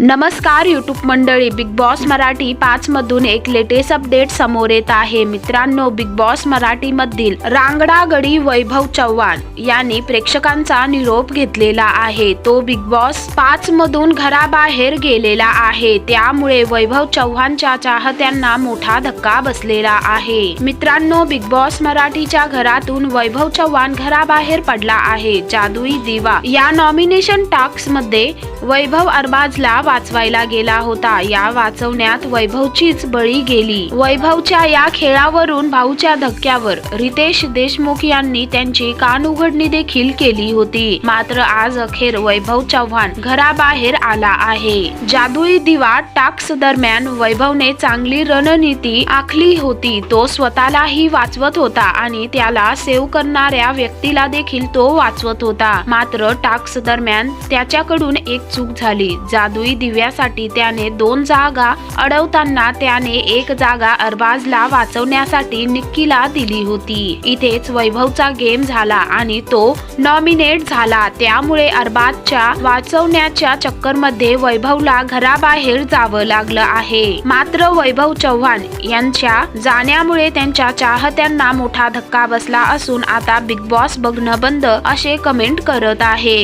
नमस्कार यूट्यूब मंडळी big boss Marathi पाच मधून एक लेटेस्ट अपडेट समोर येत आहे. मित्रांनो बिग बॉस मराठी मधील रांगडा गडी वैभव चव्हाण यांनी प्रेक्षकांचा निरोप घेतलेला आहे. तो बिग बॉस पाच मधून घराबाहेर गेलेला आहे. त्यामुळे वैभव चव्हाणच्या चाहत्यांना मोठा धक्का बसलेला आहे. मित्रांनो बिग बॉस मराठीच्या घरातून वैभव चव्हाण घराबाहेर पडला आहे. जादुई दिवा या नॉमिनेशन टास्कमध्ये वैभव अरबाजला वाचवायला गेला होता. या वाचवण्यात वैभवचीच बळी गेली. वैभवच्या या खेळावरून भाऊच्या धक्क्यावर रितेश देशमुख यांनी त्यांची कान उघडणी देखील केली होती. मात्र आज अखेर वैभव चव्हाण घराबाहेर आला आहे. जादुई दिवा टाक्स दरम्यान वैभवने चांगली रणनीती आखली होती. तो स्वतःलाही वाचवत होता आणि त्याला सेव्ह करणाऱ्या व्यक्तीला देखील तो वाचवत होता. मात्र टाक्स दरम्यान त्याच्याकडून एक चूक झाली. जादुई दिव्यासाठी त्याने दोन जागा अडवताना त्याने एक जागा अरबाजला वाचवण्यासाठी निक्कीला दिली होती. इथेच वैभवचा गेम झाला आणि तो नॉमिनेट झाला. त्यामुळे अरबाजच्या वाचवण्याच्या चक्करमध्ये वैभवला घराबाहेर जावं लागलं आहे. मात्र वैभव चव्हाण यांच्या जाण्यामुळे त्यांच्या चाहत्यांना मोठा धक्का बसला असून आता बिग बॉस बघणं बंद असे कमेंट करत आहे.